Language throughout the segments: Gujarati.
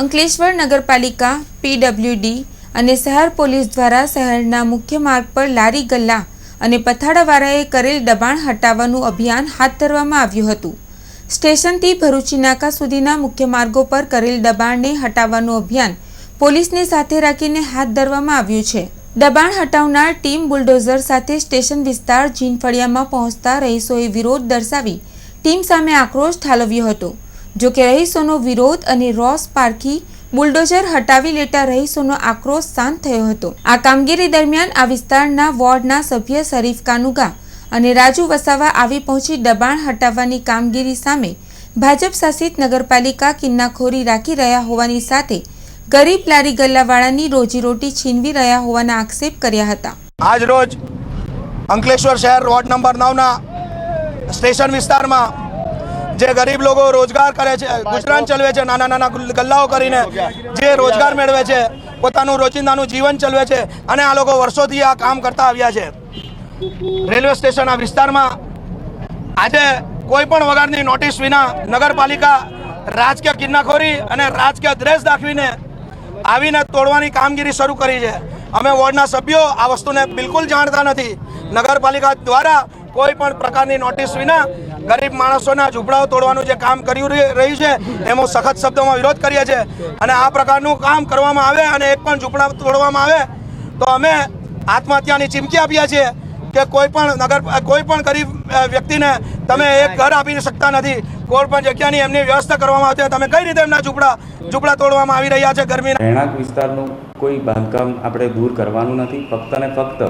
અંકલેશ્વર નગરપાલિકા, પીડબ્લ્યુડી અને શહેર પોલીસ દ્વારા શહેરના મુખ્ય માર્ગ પર લારી ગલ્લા અને પથાડાવાળાએ કરેલ દબાણ હટાવવાનું અભિયાન હાથ ધરવામાં આવ્યું હતું. સ્ટેશનથી ભરૂચી નાકા સુધીના મુખ્ય માર્ગો પર કરેલ દબાણને હટાવવાનું અભિયાન પોલીસને સાથે રાખીને હાથ ધરવામાં આવ્યું છે. દબાણ હટાવનાર ટીમ બુલડોઝર સાથે સ્ટેશન વિસ્તાર જીનફળિયામાં પહોંચતા રહીશોએ વિરોધ દર્શાવી ટીમ સામે આક્રોશ ઠાલવ્યો હતો. જો કે રહીશોનો વિરોધ અને રોસ પારખી બુલડોઝર હટાવી લેતા રહીશોનો આક્રોશ શાંત થયો હતો. આ કામગીરી દરમિયાન આ વિસ્તારના વોર્ડના સભ્ય શરીફ કાનુગા અને રાજુ વસાવા આવી પહોંચી દબાણ હટાવવાની કામગીરી સામે ભાજપ શાસિત નગરપાલિકા કિન્નાખોરી રાખી રહ્યા હોવાની સાથે ગરીબ લારી ગલ્લાવાળાની રોજીરોટી છીનવી રહ્યા હોવાના આક્ષેપ કર્યા હતા. આજ રોજ અંકલેશ્વર શહેર વોર્ડ નંબર નવના સ્ટેશન વિસ્તારમાં જે ગરીબ લોકો રોજગાર કરે છે ગુજરાન ચલવે છે નાના નાના ગલ્લાઓ કરીને જે રોજગાર મેળવે છે પોતાનું રોજિંદાનું જીવન ચલવે છે અને આ લોકો વર્ષોથી આ કામ કરતા આવ્યા છે. રેલવે સ્ટેશન આ વિસ્તારમાં આજે કોઈ પણ વગરની નોટિસ વિના નગરપાલિકા રાજકીય કિન્નાખોરી અને રાજકીય દ્રેસ દાખવીને આવીને તોડવાની કામગીરી શરૂ કરી છે. અમે વોર્ડના સભ્યો આ વસ્તુને બિલકુલ જાણતા નથી. નગરપાલિકા દ્વારા કોઈ પણ પ્રકારની નોટિસ વિના ગરીબ માણસોના ઝૂંપડાઓ તોડવાનું જે કામ કર્યું રહી- રહ્યું છે, એમાં સખત શબ્દોમાં વિરોધ કરીએ છીએ. અને આ પ્રકારનું કામ કરવામાં આવે અને એક પણ ઝૂંપડા તોડવામાં આવે, તો અમે આત્મહત્યાની ચીમકી આપીએ છીએ કે કોઈ પણ નગર કોઈ પણ ગરીબ વ્યક્તિને તમે એક ઘર આપી શકતા નથી. કોઈ પણ જગ્યાની એમની વ્યવસ્થા કરવામાં આવતી. તમે કઈ રીતે એમના ઝૂંપડા ઝૂંપડા તોડવામાં આવી રહ્યા છે ગરમી રહેણાંક વિસ્તારનું કોઈ બાંધકામ આપણે દૂર કરવાનું નથી. ફક્ત ને ફક્ત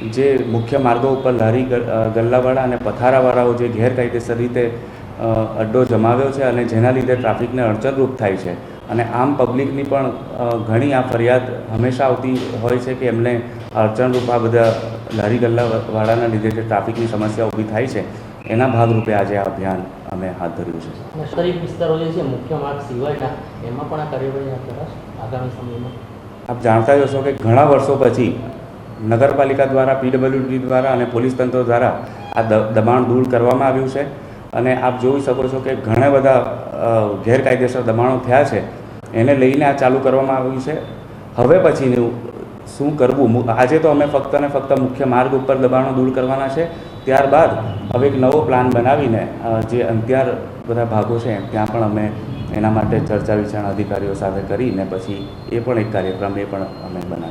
જે મુખ્ય માર્ગો ઉપર લારી ગલ્લાવાળા અને પથારાવાળાઓ જે ગેરકાયદેસર રીતે અડ્ડો જમાવ્યો છે અને જેના લીધે ટ્રાફિકને અડચણરૂપ થાય છે. અને આમ પબ્લિકની પણ ઘણી આ ફરિયાદ હંમેશા આવતી હોય છે કે એમને અડચણરૂપ આ બધા લારી ગલ્લાવાળાના લીધે જે ટ્રાફિકની સમસ્યા ઊભી થાય છે એના ભાગરૂપે આજે આ અભિયાન અમે હાથ ધર્યું છે. અને વિસ્તારો જે છે મુખ્ય માર્ગ સિવાયના એમાં પણ આ કાર્યવાહી આગામી સમયમાં? આપ જાણતા જ હશો કે ઘણા વર્ષો પછી નગરપાલિકા દ્વારા, પીડબ્લ્યુડી દ્વારા અને પોલીસ તંત્ર દ્વારા આ દબાણ દૂર કરવામાં આવ્યું છે. અને આપ જોઈ શકો છો કે ઘણા બધા ગેરકાયદેસર દબાણો થયા છે. એને લઈને આ ચાલુ કરવામાં આવ્યું છે. હવે પછીનું શું કરવું? આજે તો અમે ફક્ત ને ફક્ત મુખ્ય માર્ગ ઉપર દબાણો દૂર કરવાના છે. ત્યારબાદ હવે એક નવો પ્લાન બનાવીને જે અંત્યાર બધા ભાગો છે, ત્યાં પણ અમે એના માટે ચર્ચા વિચારણા અધિકારીઓ સાથે કરીને પછી એ પણ એક કાર્યક્રમ એ પણ અમે બનાવીએ